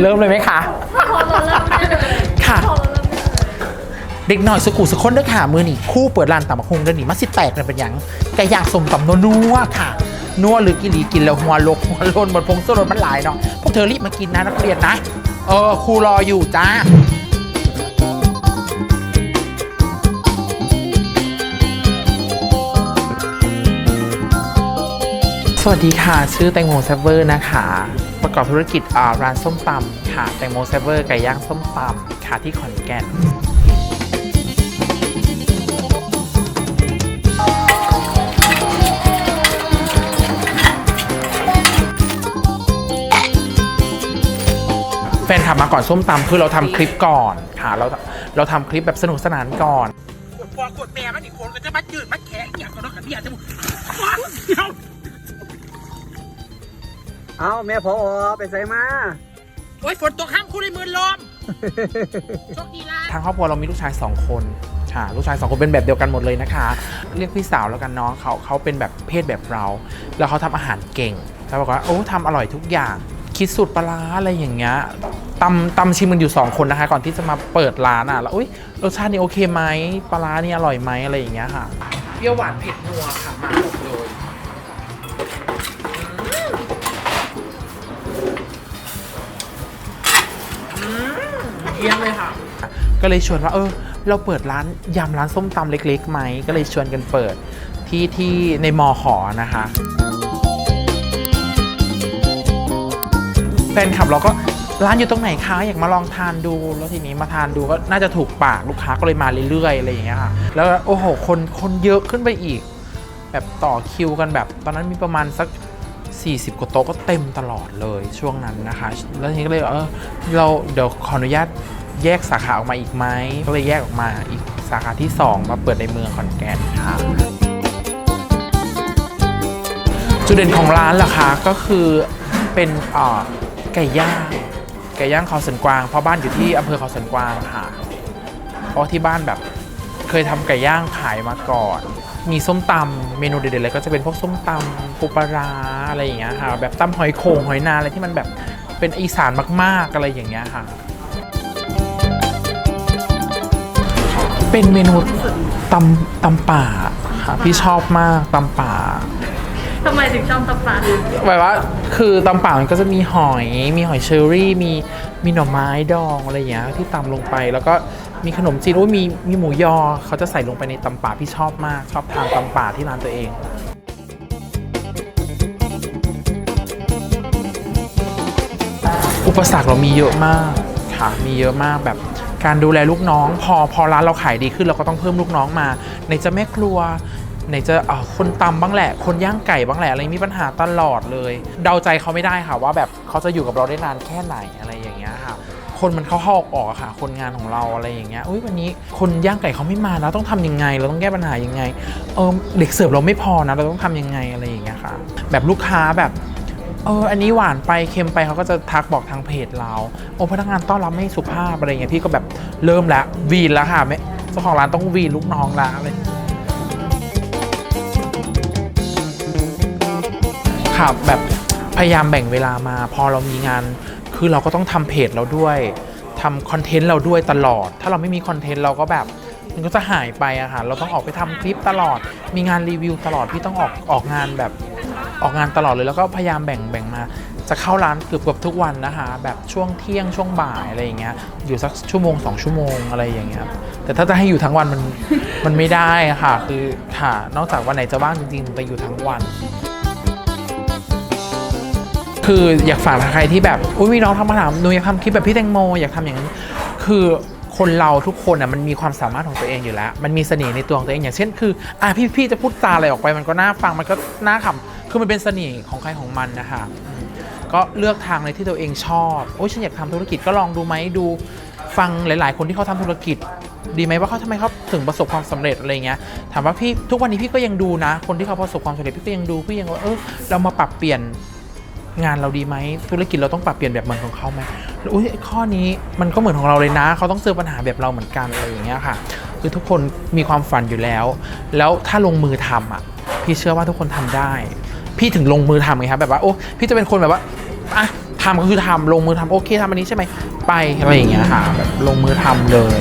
เริ่มเลยไหมคะพอเราเริ่มได้เลยค่ะ พอเราเริ่มได้เลยเด็กหน่อยสกูสกคนเด้อค่ะ มือนี่คู่เปิดร้านตำบักฮงเดินหนีมาสิแตกเนี่ยเป็นหยังไก่ย่างสมตำนัวๆค่ะ นัวหรือกิลีกินแล้วหัวลกหัวโลนบนพงสรนมันหลายเนาะพวกเธอรีบมากินนะนักเรียนนะเออครูรออยู่จ้าสวัสดีค่ะ ชื่อแตงโมแซฟเวอร์นะคะ ประกอบธุรกิจร้านส้มตำค่ะแตงโมแซเวอร์ไก่ย่างส้มตำค่ะที่ขอนแก่นแฟนคลับมาก่อนส้มตำคือเราทำคลิปก่อนค่ะเราเราทำคลิปแบบสนุกสนานก่อนกดพอกดแม่มันอีกคนก็จะมาจืดมาแขกอย่างกับพี่อาจจะ เอาแม่พอไปใส่มาโอ้ยฝนตกห้ามคู่ในมือลมโชคดีละทางครอบครัวเรามีลูกชายสองคนค่ะลูกชายสองคนเป็นแบบเดียวกันหมดเลยนะคะ เรียกพี่สาวแล้วกันเน้องเขาเขาเป็นแบบเพศแบบเรา แล้วเขาทำอาหารเก่งแล้วบอกว่าโอ้ทำอร่อยทุกอย่าง คิดสูตรปลาร้าอะไรอย่างเงี้ยตำตำชิมมันอยู่ 2 คนนะคะ ก่อนที่จะมาเปิดร้านอะแล้วอุ้ยรสชาตินี่โอเคไหมปลาร้านี่อร่อยไหมอะไรอย่างเงี้ยค่ะเปรี้ยวหวานเผ็ดนัวค่ะมาหมดเลย ยี่ยมเลยค่ะ ก็เลยชวนว่าเออ เราเปิดร้านยำร้านส้มตำเล็กๆไหมก็เลยชวนกันเปิดที่ที่ในมอขอนะคะแฟนคลับเราก็ร้านอยู่ตรงไหนคะอยากมาลองทานดู แล้วทีนี้มาทานดูก็น่าจะถูกปากลูกค้าก็เลยมาเรื่อยๆอะไรอย่างเงี้ยค่ะ แล้วโอ้โหคนคนเยอะขึ้นไปอีก แบบต่อคิวกันแบบ ตอนนั้นมีประมาณสัก 40 กว่าโต๊ะก็เต็มตลอดเลยช่วงนั้นนะคะ แล้วทีนี้ก็เลยเออเราเดี๋ยวขออนุญาตแยกสาขาออกมาอีกไหมก็เลยแยกออกมาอีกสาขาที่ 2 มาเปิดในเมืองขอนแก่นค่ะจุดเด่นของร้านล่ะคะก็คือเป็นอ่อไก่ย่างไก่ย่างเขาสันกวางเพราะบ้านอยู่ที่อำเภอเขาสันกวางค่ะเพราะที่บ้านแบบ เคยทำไก่ย่างขายมาก่อน มีส้มตำเมนูเด็ดๆเลยก็จะเป็นพวกส้มตำปูปลาร้าอะไรอย่างเงี้ยค่ะ แบบตำหอยโข่งหอยนาอะไรที่มันแบบเป็นอีสานมากๆอะไรอย่างเงี้ยค่ะ เป็นเมนูตำตำป่าค่ะพี่ชอบมากตำป่าทำไมถึงชอบตำปลาแบบว่าคือตำป่ามันก็จะมีหอย มีหอยเชอรี่ มีมีหน่อไม้ดองอะไรอย่างเงี้ยที่ตำลงไปแล้วก็ มีขนมจีนโอ้ยมีมีหมูยอเขาจะใส่ลงไปในตำป่าพี่ชอบมาก ชอบทานตำป่าที่ร้านตัวเองอุปสรรคเรามีเยอะมากค่ะมีเยอะมากแบบการดูแลลูกน้อง พอพอร้านเราขายดีขึ้นเราก็ต้องเพิ่มลูกน้องมาไหนจะแม่ครัวไหนจะเออคนตำบ้างแหละ คนย่างไก่บ้างแหละอะไรมีปัญหาตลอดเลย เดาใจเขาไม่ได้ค่ะว่าแบบเขาจะอยู่กับเราได้นานแค่ไหนอะไรอย่างเงี้ยค่ะ คนมันเข้าเข้ออกออกอะค่ะ คนงานของเราอะไรอย่างเงี้ยอุ้ยวันนี้คนย่างไก่เขาไม่มาแล้วต้องทำยังไง เราต้องแก้ปัญหายังไงเออเด็กเสิร์ฟเราไม่พอนะ เราต้องทำยังไงอะไรอย่างเงี้ยค่ะ แบบลูกค้าแบบเออ อันนี้หวานไปเค็มไปเขาก็จะทักบอกทางเพจเรา โอ้พนักงานต้อนรับไม่สุภาพอะไรเงี้ยพี่ก็แบบเริ่มแล้ววีนแล้วค่ะไม่เจ้าของร้านต้องวีนลูกน้องละอะไรค่ะแบบพยายามแบ่งเวลามา พอเรามีงาน คือเราก็ต้องทำเพจเราด้วยทำคอนเทนต์เราด้วยตลอด ถ้าเราไม่มีคอนเทนต์เราก็แบบมันก็จะหายไปอะค่ะเราต้องออกไปทำคลิปตลอด มีงานรีวิวตลอดพี่ต้องออกออกงานแบบออกงานตลอดเลยแล้วก็พยายามแบ่งแบ่งมา จะเข้าร้านเกือบเกือบทุกวันนะคะแบบช่วงเที่ยงช่วงบ่ายอะไรอย่างเงี้ยอยู่สักชั่วโมงสองชั่วโมงอะไรอย่างเงี้ยแต่ถ้าจะให้อยู่ทั้งวันมันมันไม่ได้อะค่ะคือค่ะนอกจากวันไหนจะว่างจริงๆไปอยู่ทั้งวัน คืออยากฝากใครที่แบบอุ้ยมีน้องทำมาถามหนูอยากทำคลิปแบบพี่แตงโมอยากทำอย่างนั้นคือคนเราทุกคนอะมันมีความสามารถของตัวเองอยู่แล้ว มันมีเสน่ห์ในตัวของตัวเองอย่างเช่นคืออะพี่พี่จะพูดจาอะไรออกไปมันก็น่าฟังมันก็น่าขำคือมันเป็นเสน่ห์ของใครของมันนะคะก็เลือกทางในที่ตัวเองชอบโอ้ยฉันอยากทำธุรกิจก็ลองดูไหมดูฟังหลาย ๆ คนที่เขาทำธุรกิจ ดีไหมว่าเขาทำไมเขาถึงประสบความสำเร็จอะไรเงี้ยถามว่าพี่ทุกวันนี้พี่ก็ยังดูนะ คนที่เขาประสบความสำเร็จพี่ก็ยังดูพี่ยังว่าเออเรามาปรับเปลี่ยน งานเราดีไหมธุรกิจเราต้องปรับเปลี่ยนแบบเหมือนของเขาไหมอุ้ยข้อนี้มันก็เหมือนของเราเลยนะ เขาต้องเจอปัญหาแบบเราเหมือนกันอะไรอย่างเงี้ยค่ะคือทุกคนมีความฝันอยู่แล้ว แล้วถ้าลงมือทำอะ พี่เชื่อว่าทุกคนทำได้ พี่ถึงลงมือทำไงครับแบบว่าโอ้พี่จะเป็นคนแบบว่าอะทำก็คือทำลงมือทำโอเคทำอันนี้ใช่ไหมไปอะไรอย่างเงี้ยค่ะแบบลงมือทำเลย